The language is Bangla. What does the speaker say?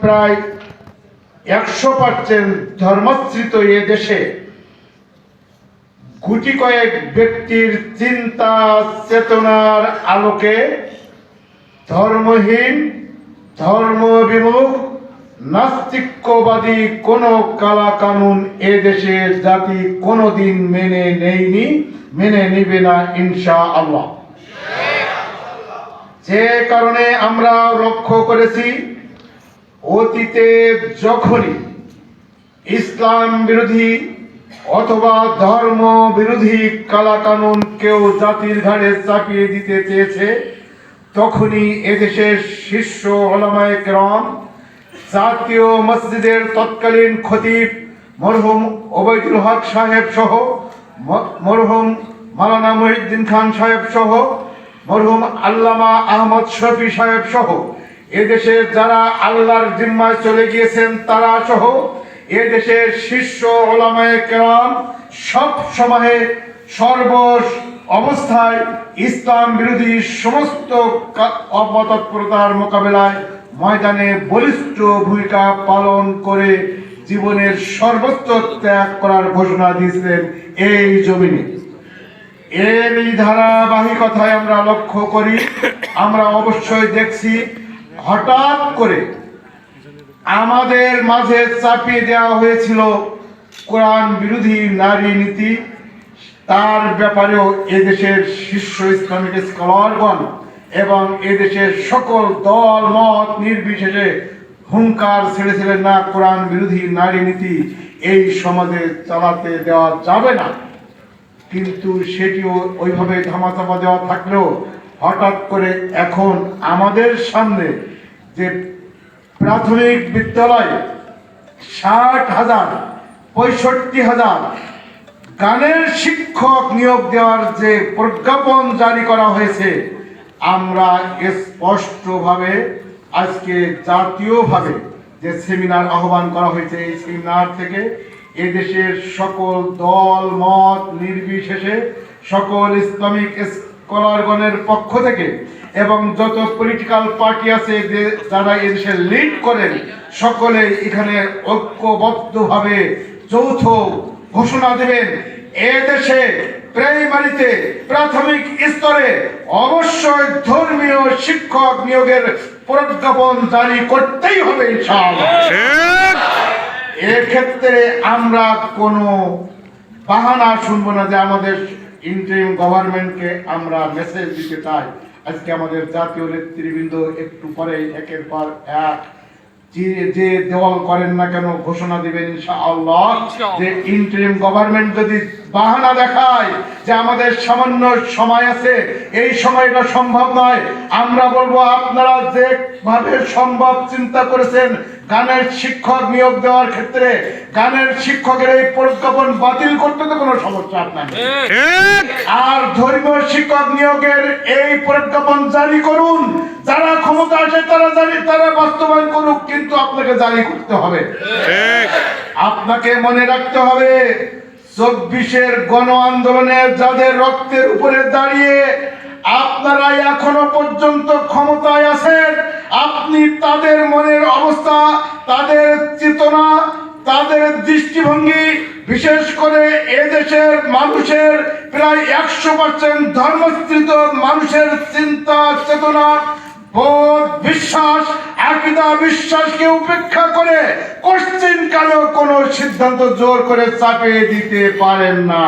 প্রায় একশো পার্সেন্ট ধর্মাশ্রিত এ দেশে গুটি কয়েক ব্যক্তির চিন্তা, চেতনার আলোকে ধর্মহীন ধর্ম বিমুখ নাস্তিক্যবাদী কোন কালা কানুন এ দেশের জাতি কোনোদিন মেনে নেয়নি, মেনে নিবে না ইনশা আল্লাহ যে কারণে আমরা লক্ষ্য করেছি অতীতে যখনই ইসলাম বিরোধী অথবা ধর্ম বিরোধী কালাকানুন কেউ জাতির ঘাড়ে চাপিয়ে দিতে চেয়েছে, তখনই এদেশের শীর্ষ ওলামায়ে কেরাম, জাতীয় মসজিদের তৎকালীন খতিব মরহুম ওবায়দুল হক সাহেব সহ মরহুম মালানা মহিউদ্দিন খান সাহেব সহ, মরহুম আল্লামা আহমদ শফি সাহেব সহ এদেশের যারা আল্লাহর জিম্মায় চলে গিয়েছেন, তারা সহ এদেশের শীর্ষ ওলামায় কেরাম সব সময়ে সর্ব অবস্থায় ইসলাম বিরোধী সমস্ত অপতৎপরতার মোকাবেলায় ময়দানে বলিষ্ঠ ভূমিকা পালন করে জীবনের সর্বোচ্চ ত্যাগ করার ঘোষণা দিয়েছিলেন এই জমিনে। এর এই ধারাবাহিকতায় আমরা লক্ষ্য করি, আমরা অবশ্যই দেখছি হঠাৎ করে আমাদের মাঝে চাপিয়ে দেওয়া হয়েছিল কোরআন বিরোধী নারী নীতি। তার ব্যাপারেও এদেশের শীর্ষ ইসলামিক স্কলারগণ এবং এদেশের সকল দল, মত নির্বিশেষে হুঙ্কার ছেড়েছিলেন না, কোরআন বিরোধী নারী নীতি এই সমাজে চালাতে দেওয়া যাবে না। কিন্তু সেটিও ওইভাবে ধামাচাপা দেওয়া থাকলেও হঠাৎ করে এখন আমাদের সামনে যে প্রাথমিক বিদ্যালয় ষাট হাজার, পঁয়ষট্টি হাজার গানের শিক্ষক নিয়োগ দেওয়ার যে প্রজ্ঞাপন জারি করা হয়েছে, আমরা স্পষ্টভাবে আজকে জাতীয়ভাবে যে সেমিনার আহ্বান করা হয়েছে, এই সেমিনার থেকে এদেশের সকল দল, মত, নির্বিশেষে সকল ইসলামিক স্কলারগণের পক্ষ থেকে এবং যত পলিটিক্যাল পার্টি আছে যে যারা এদেশে লিড করেন সকলে এখানে ঐক্যবদ্ধভাবে যৌথ ঘোষণা দেবেন। এদেশে প্রাইমারিতে প্রাথমিক স্তরে অবশ্যই ধর্মীয় শিক্ষক নিয়োগের প্রজ্ঞাপন জারি করতেই হবে এক্ষেত্রে আমরা কোনো বাহানা শুনব না যে আমাদের ইন্টারিম গভর্নমেন্টকে আমরা মেসেজ দিতে চাই। আজকে আমাদের জাতীয় নেতৃবৃন্দ একটু পরে একের পর এক যে যে দেওয়াল করেন না কেন ঘোষণা দিবেন ইনশাআল্লাহ যে ইন্টারিম গভর্নমেন্ট যদি বাহানা দেখায় যে আমাদের সামান্য সময় আছে। এই সময়টা সম্ভব নয়। আমরা বলব আপনারা যেভাবে সম্ভব চিন্তা করেছেন গানের শিক্ষক নিয়োগ দেওয়ার ক্ষেত্রে গানের শিক্ষকের এই প্রজ্ঞাপন বাতিল করতে তো কোনো সমস্যা আপনার আর ধর্মীয় শিক্ষক নিয়োগের এই প্রজ্ঞাপন জারি করুন। যারা ক্ষমতা আসে তারা জারি তারা বাস্তবায়ন করুক কিন্তু আপনাকে জারি করতে হবে। আপনাকে মনে রাখতে হবে চব্বিশের গণ আন্দোলনে যাদের রক্তের উপরে দাঁড়িয়ে আপনারা এখনও পর্যন্ত ক্ষমতায় আছেন, আপনি তাদের মনের অবস্থা, তাদের চেতনা, তাদের দৃষ্টিভঙ্গি, বিশেষ করে এদেশের মানুষের প্রায় একশো পার্সেন্ট ধর্মস্থিত মানুষের চিন্তা চেতনা বোধ, বিশ্বাস আকিদা বিশ্বাসকে উপেক্ষা করে কোশ্চিন কালেও কোন সিদ্ধান্ত জোর করে চাপিয়ে দিতে পারেন না।